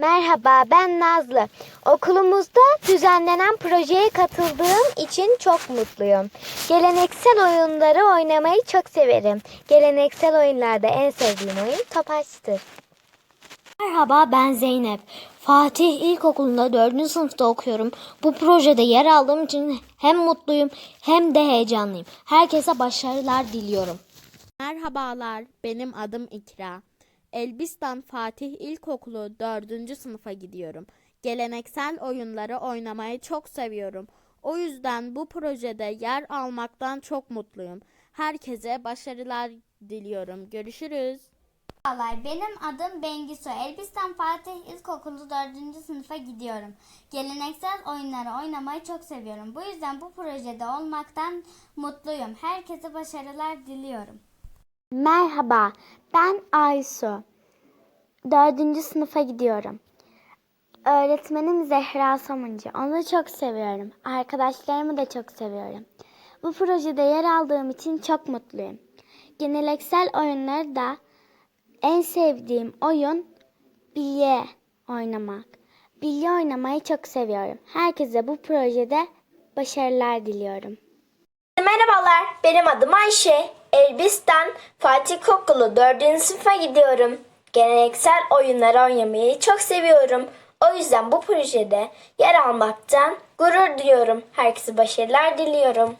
Merhaba, ben Nazlı. Okulumuzda düzenlenen projeye katıldığım için çok mutluyum. Geleneksel oyunları oynamayı çok severim. Geleneksel oyunlarda en sevdiğim oyun topaçtır. Merhaba ben Zeynep. Fatih İlkokulu'nda 4. sınıfta okuyorum. Bu projede yer aldığım için hem mutluyum hem de heyecanlıyım. Herkese başarılar diliyorum. Merhabalar, benim adım İkra. Elbistan Fatih İlkokulu 4. sınıfa gidiyorum. Geleneksel oyunları oynamayı çok seviyorum. O yüzden bu projede yer almaktan çok mutluyum. Herkese başarılar diliyorum. Görüşürüz. Merhabalar, benim adım Bengisu. Elbistan Fatih İlkokulu 4. sınıfa gidiyorum. Geleneksel oyunları oynamayı çok seviyorum. Bu yüzden bu projede olmaktan mutluyum. Herkese başarılar diliyorum. Merhaba, ben Aysu. Dördüncü sınıfa gidiyorum. Öğretmenim Zehra Samuncı. Onu çok seviyorum. Arkadaşlarımı da çok seviyorum. Bu projede yer aldığım için çok mutluyum. Geleneksel oyunları da en sevdiğim oyun bilye oynamak. Bilye oynamayı çok seviyorum. Herkese bu projede başarılar diliyorum. Merhabalar, benim adım Ayşe. Elbistan Fatih Okulu 4. sınıfa gidiyorum. Geleneksel oyunları oynamayı çok seviyorum. O yüzden bu projede yer almaktan gurur duyuyorum. Herkese başarılar diliyorum.